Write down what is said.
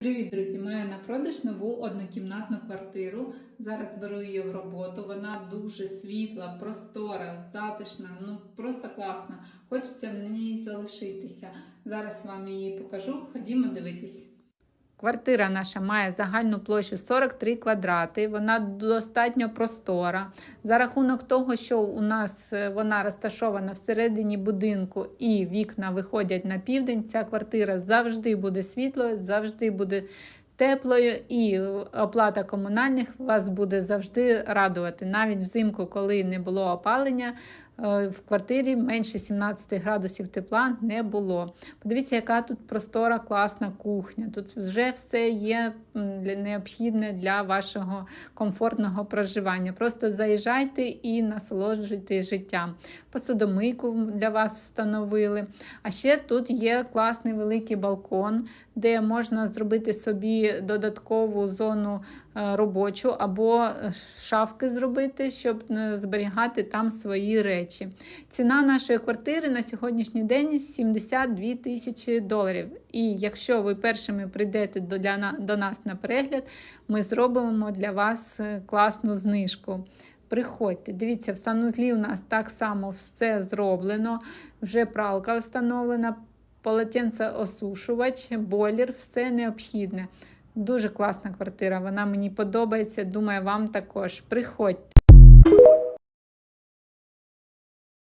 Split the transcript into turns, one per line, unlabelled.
Привіт, друзі! Маю на продаж нову однокімнатну квартиру. Зараз беру її в роботу. Вона дуже світла, простора, затишна, ну просто класна. Хочеться в ній залишитися. Зараз вам її покажу. Ходімо дивитись. Квартира наша має загальну площу 43 квадрати. Вона достатньо простора. За рахунок того, що у нас е, вона розташована всередині будинку і вікна виходять на південь, ця квартира завжди буде світлою, завжди буде теплою, і оплата комунальних вас буде завжди радувати. Навіть взимку, коли не було опалення, е, в квартирі менше 17 градусів тепла не було. Подивіться, яка тут простора, класна кухня. Тут вже все є необхідне для вашого комфортного проживання. Просто заїжджайте і насолоджуйтесь життям. Посудомийку для вас встановили. А ще тут є класний великий балкон, де можна зробити собі додаткову зону е, робочу або е, шафки зробити, щоб е, зберігати там свої речі. Ціна нашої квартири на сьогоднішній день 72 тисячі доларів. І якщо ви першими прийдете до, для, до нас на перегляд, ми зробимо для вас е, класну знижку. Приходьте, дивіться, в санузлі у нас так само все зроблено, вже пралка встановлена, полотенцеосушувач, бойлер, все необхідне. Дуже класна квартира, вона мені подобається. Думаю, вам також. Приходьте.